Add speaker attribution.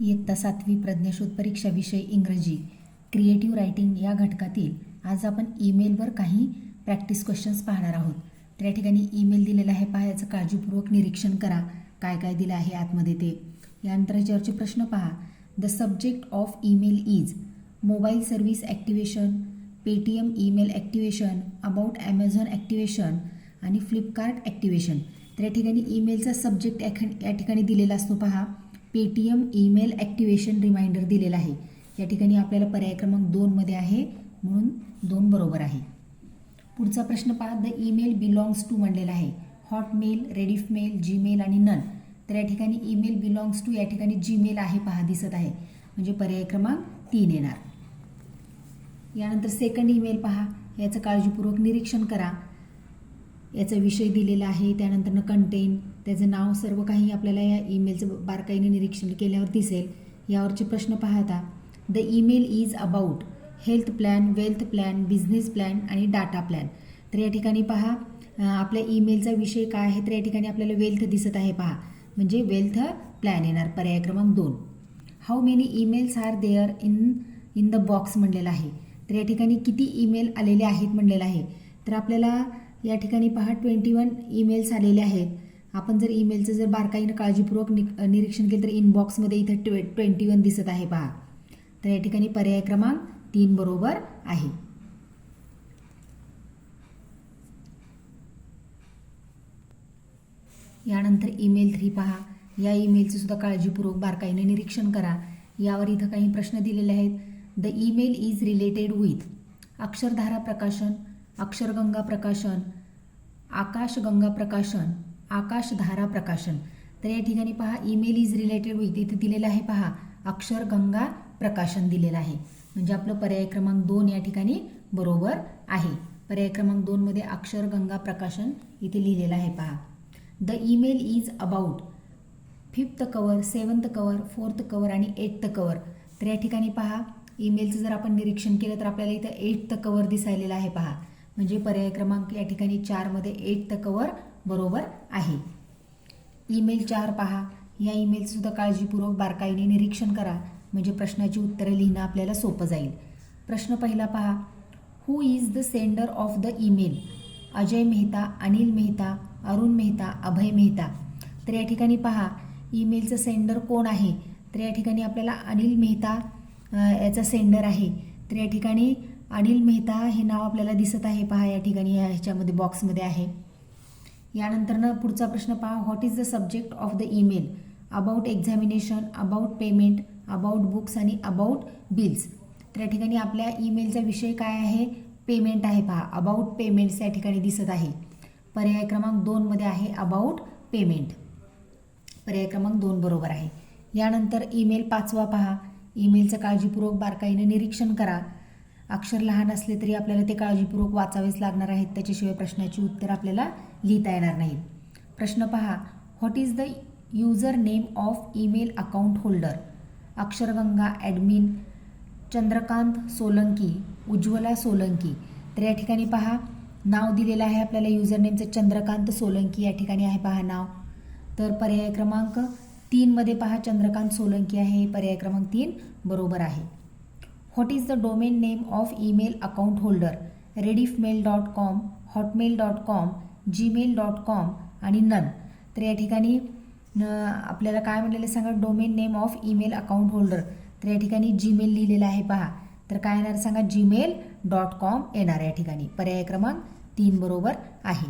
Speaker 1: इयत्ता सातवी प्रज्ञाशोध परीक्षा विषय इंग्रजी. क्रिएटिव्ह रायटिंग या घटकातील आज आपण ईमेलवर काही प्रॅक्टिस क्वेश्चन्स पाहणार आहोत. तर या ठिकाणी ईमेल दिलेला आहे पहा याचं काळजीपूर्वक निरीक्षण करा. काय काय दिलं आहे आतमध्ये ते. यानंतर याच्यावरचे प्रश्न पहा. The subject of email is mobile service activation Paytm email activation about Amazon activation आणि फ्लिपकार्ट ॲक्टिवेशन तर या ठिकाणी ईमेलचा सब्जेक्ट या ठिकाणी दिलेला असतो पहा. पेटीएम ईमेल ॲक्टिवेशन रिमाइंडर दिलेला आहे. या ठिकाणी आपल्याला पर्याय क्रमांक दोनमध्ये आहे म्हणून दोन बरोबर आहे. पुढचा प्रश्न पहा द ईमेल बिलॉंग्स टू म्हणलेला आहे. हॉटमेल रेडिफ मेल जीमेल आणि नन तर या ठिकाणी ईमेल बिलॉंग्स टू या ठिकाणी जीमेल आहे पहा दिसत आहे. म्हणजे पर्याय क्रमांक तीन येणार. यानंतर सेकंड ईमेल पहा. याचं काळजीपूर्वक निरीक्षण करा. याचा विषय दिलेला आहे. त्यानंतरनं कंटेन त्याचं नाव सर्व काही आपल्याला या ईमेलचं बारकाईने निरीक्षण केल्यावर दिसेल. यावरचे प्रश्न पाहता the email is about health plan wealth plan business plan आणि डाटा प्लॅन तर या ठिकाणी पहा आपल्या ईमेलचा विषय काय आहे तर या ठिकाणी आपल्याला वेल्थ दिसत आहे पहा. म्हणजे वेल्थ प्लॅन येणार. पर्याय क्रमांक दोन. How many emails are there in in the box म्हणलेलं आहे. तर या ठिकाणी किती ईमेल आलेले आहेत म्हणलेलं आहे. तर आपल्याला या ठिकाणी पहा ट्वेंटी वन ईमेल्स आलेले आहेत. आपण जर ईमेलचं जर बारकाईनं काळजीपूर्वक नि निरीक्षण केलं तर इनबॉक्समध्ये इथं ट्वे ट्वेंटी वन दिसत आहे पहा. तर या ठिकाणी पर्याय क्रमांक तीन बरोबर आहे. यानंतर ईमेल थ्री पहा. या ईमेलचं सुद्धा काळजीपूर्वक बारकाईने निरीक्षण करा. यावर इथं काही प्रश्न दिलेले आहेत. The email is related with Aksharadhara प्रकाशन अक्षरगंगा प्रकाशन आकाशगंगा प्रकाशन आकाशधारा प्रकाशन. तर या ठिकाणी पहा ईमेल इज रिलेटेड विथ इथे दिलेलं आहे पहा अक्षरगंगा प्रकाशन दिलेलं आहे. म्हणजे आपलं पर्याय क्रमांक दोन या ठिकाणी बरोबर आहे. पर्याय क्रमांक दोनमध्ये अक्षरगंगा प्रकाशन इथे लिहिलेलं आहे पहा. The email is about fifth cover seventh cover fourth cover आणि एट्थ कवर तर या ठिकाणी पहा ईमेलचं जर आपण निरीक्षण केलं तर आपल्याला इथं एट्थ कवर दिसायलेलं आहे पहा. म्हणजे पर्याय क्रमांक या ठिकाणी चारमध्ये एट्थ कवर बरोबर आहे. ईमेल चार पहा. या ईमेलसुद्धा काळजीपूर्वक बारकाईने निरीक्षण करा. म्हणजे प्रश्नाची उत्तरे लिहिणं आपल्याला सोपं जाईल. प्रश्न पहिला पहा. Who is the sender of the email Ajay Mehta Anil Mehta Arun Mehta Abhay Mehta. तर या ठिकाणी पहा. ईमेलचं सेंडर कोण आहे? तर या ठिकाणी आपल्याला अनिल मेहता याचा सेंडर आहे. तर या ठिकाणी अनिल मेहता हे नाव आपल्याला दिसत आहे. पहा या ठिकाणी या ह्याच्यामध्ये बॉक्समध्ये आहे. यानंतरनं पुढचा प्रश्न पहा. What is the subject of the email about examination about payment about books आणि अबाउट बिल्स तर या ठिकाणी आपल्या ईमेलचा विषय काय आहे? पेमेंट आहे पहा. अबाउट पेमेंट्स या ठिकाणी दिसत आहे. पर्याय क्रमांक दोनमध्ये आहे अबाउट पेमेंट पर्याय क्रमांक दोन बरोबर आहे. यानंतर ईमेल पाचवा पहा. ईमेलचं काळजीपूर्वक बारकाईनं निरीक्षण करा. अक्षर लहान असले तरी आपल्याला ते काळजीपूर्वक वाचावेच लागणार आहेत. त्याच्याशिवाय प्रश्नाची उत्तर आपल्याला लिहिता येणार नाहीत प्रश्न पहा what is the user name of email account holder Aksharganga admin Chandrakant Solanki Ujjwala Solanki. तर या ठिकाणी पहा नाव दिलेलं आहे आपल्याला युजर नेमचं चंद्रकांत सोलंकी या ठिकाणी आहे पहा नाव. तर पर्याय क्रमांक तीनमध्ये पहा चंद्रकांत सोलंकी आहे पर्याय क्रमांक तीन बरोबर आहे. What is the domain name of email account holder Rediff mail dot com Hotmail dot com Gmail dot com आणि नन तर या ठिकाणी आपल्याला काय म्हणलेलं सांगा? Domain name of email account holder तर या ठिकाणी जीमेल लिहिलेलं आहे पहा. तर काय येणार सांगा? जीमेल डॉट कॉम येणार या ठिकाणी. पर्याय क्रमांक तीन बरोबर आहे.